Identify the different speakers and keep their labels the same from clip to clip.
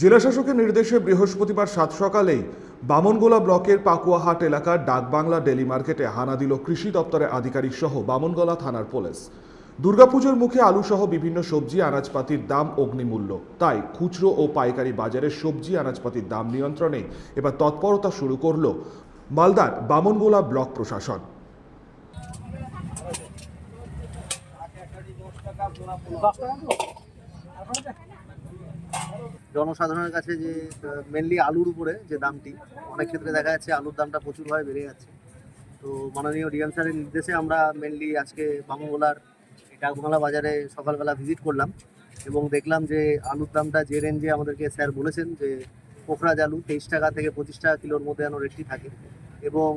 Speaker 1: জেলাশাসকের নির্দেশে বৃহস্পতিবার সাত সকালেই বামনগোলা ব্লকের পাকুয়াহাট এলাকার ডাকবাংলা ডেলি মার্কেটে হানা দিল কৃষি দপ্তরের আধিকারিক সহ বামনগোলা থানার পুলিশ। দুর্গাপুজোর মুখে আলু সহ বিভিন্ন সবজি আনাজপাতির দাম অগ্নিমূল্য। তাই খুচরো ও পাইকারি বাজারে সবজি আনাজপাতির দাম নিয়ন্ত্রণে এবার তৎপরতা শুরু করল মালদার বামনগোলা ব্লক প্রশাসন।
Speaker 2: জনসাধারণের কাছে যে মেনলি আলুর উপরে যে দামটি, অনেক ক্ষেত্রে দেখা যাচ্ছে আলুর দামটা প্রচুরভাবে বেড়ে যাচ্ছে। তো মাননীয় ডিএম স্যারের নির্দেশে আমরা মেনলি আজকে বামুগোলার ডাকবাংলা বাজারে সকালবেলা ভিজিট করলাম এবং দেখলাম যে, আলুর দামটা যে রেঞ্জে আমাদেরকে স্যার বলেছেন যে, পোখরাজ আলু তেইশ টাকা থেকে পঁচিশ টাকা কিলোর মধ্যে যেন রেটটি থাকে এবং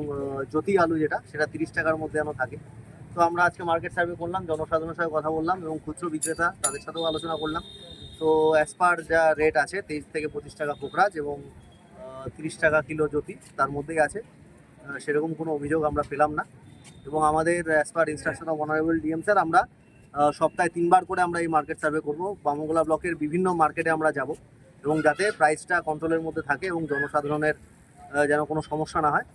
Speaker 2: জ্যোতি আলু যেটা, সেটা তিরিশ টাকার মধ্যে যেন থাকে। তো আমরা আজকে মার্কেট সার্ভে করলাম, জনসাধারণের সাথে কথা বললাম এবং খুচরো বিক্রেতা তাদের সাথেও আলোচনা করলাম। তো অ্যাজ পার যা রেট আছে, তেইশ থেকে পঁচিশ টাকা পোখরাজ এবং তিরিশ টাকা কিলো জ্যোতি তার মধ্যেই আছে। সেরকম কোনো অভিযোগ আমরা পেলাম না। এবং আমাদের as per instruction of honourable DM sir আমরা সপ্তাহে তিনবার করে আমরা এই মার্কেট সার্ভে করব। বামগোলা ব্লকের বিভিন্ন মার্কেটে আমরা যাব এবং যাতে প্রাইসটা কন্ট্রোলের মধ্যে থাকে এবং জনসাধারণের যেন কোনো সমস্যা না হয়।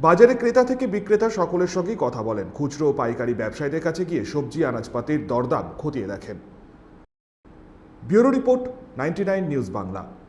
Speaker 1: বাজারে ক্রেতা থেকে বিক্রেতা সকলের সঙ্গেই কথা বলেন। খুচরো ও পাইকারি ব্যবসায়ীদের কাছে গিয়ে সবজি, আনাজপাতির দরদাম খতিয়ে দেখেন। Bureau report ninety news Bangla.